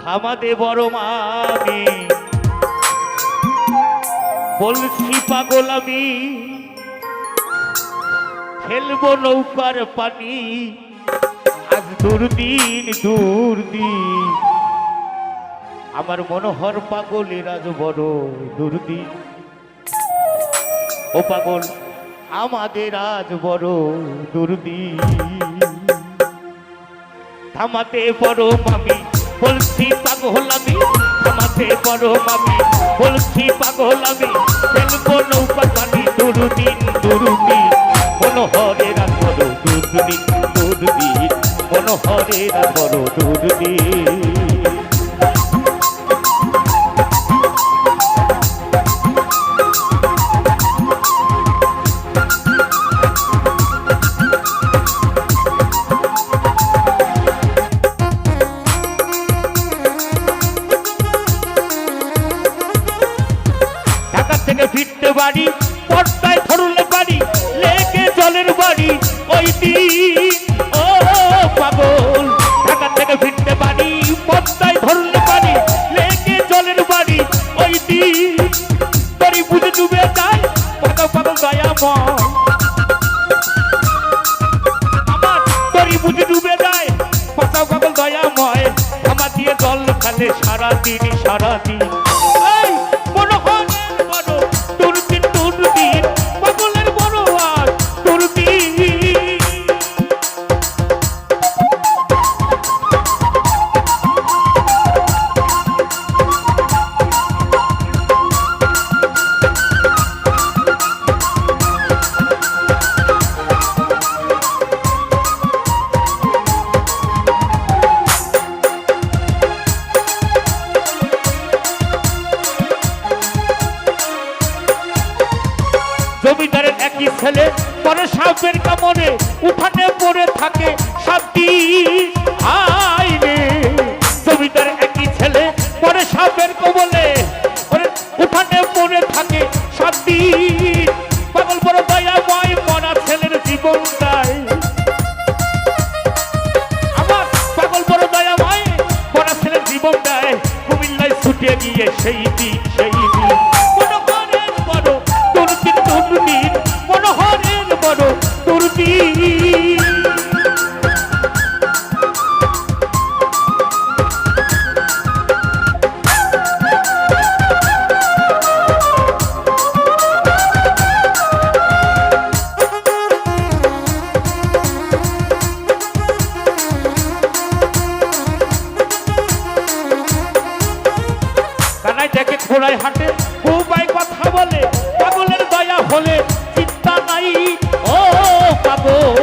থামাদে বড় মামি বলছি, পাগল আমি খেলব নৌকার পানি। আজ দুর্দিন দুর্দিন। আমার মনোহর পাগলের আজ বড় দুর্দিন। ও পাগল, আমাদের আজ বড় দুর্দিন। থামাতে বড় মামি বলছি পাগল আমি থামাতে বড় মামি বলছি পাগল আমি খেলব নৌকা বাড়ি, পর্দায় ধরলে বাড়ি, লেগে জলের বাড়ি, ওই পাগল, ঢাকা থেকে ফিরতে বাড়ি পর্দায় বাড়ি জলের বাড়ি, ওই বুঝে ডুবে যায়, পাগল পাগল দয়াময় আমার তরি বুঝে ডুবে যায় পাতা পাগল দয়াময় আমার দিয়ে জল খালে সারাদিন সারাদিন। ছেলে পরে সাপের কামড়ে উঠানে পড়ে থাকে সাপটি। আইনে জমিদারের একই ছেলে, পরে সাপের কবলে উঠানে পড়ে থাকে সাপটি। পাগল বড় মরা ছেলের জীবনটাই। আমার পাগল বড় দয়াময় মরা ছেলের জীবনটাই। কুমিল্লায় ছুটে গিয়ে সেই দিন সেই দিন ঘোড়ায় হাঁটে বউবাই কথা বলে, পাগলের দয়া হলে চিন্তা নাই। ও পাগল।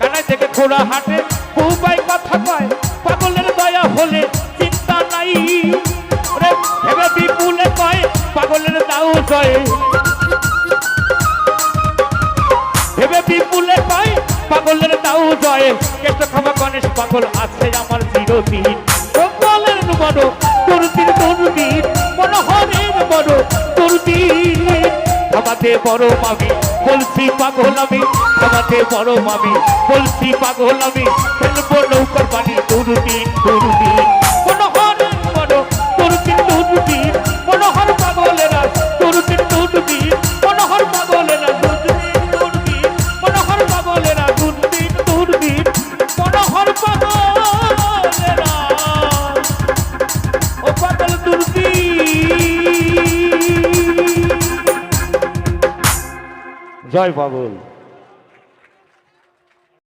কানাই দেখে ঘোড়া হাঁটে কথা কয়, পাগলের দয়া হলে চিন্তা নাই। ভেবে বিপুলে কয়, পাগলের দাও জয়। পাগলের দাও জয়। কেষ্ট ক্ষমা গণেশ পাগল আছে আমার চিরদিন গোপালের বড়, দুর্দিন দুর্দিন, মনোহরের বড়, দুর্দিন। আমাতে বড় মামি, বলছি পাগল আমি। আমাতে বড় মামি, বলছি পাগল আমি। খেলব নৌকার পানি, দুর্দিন দুর্দিন। জয় পাগল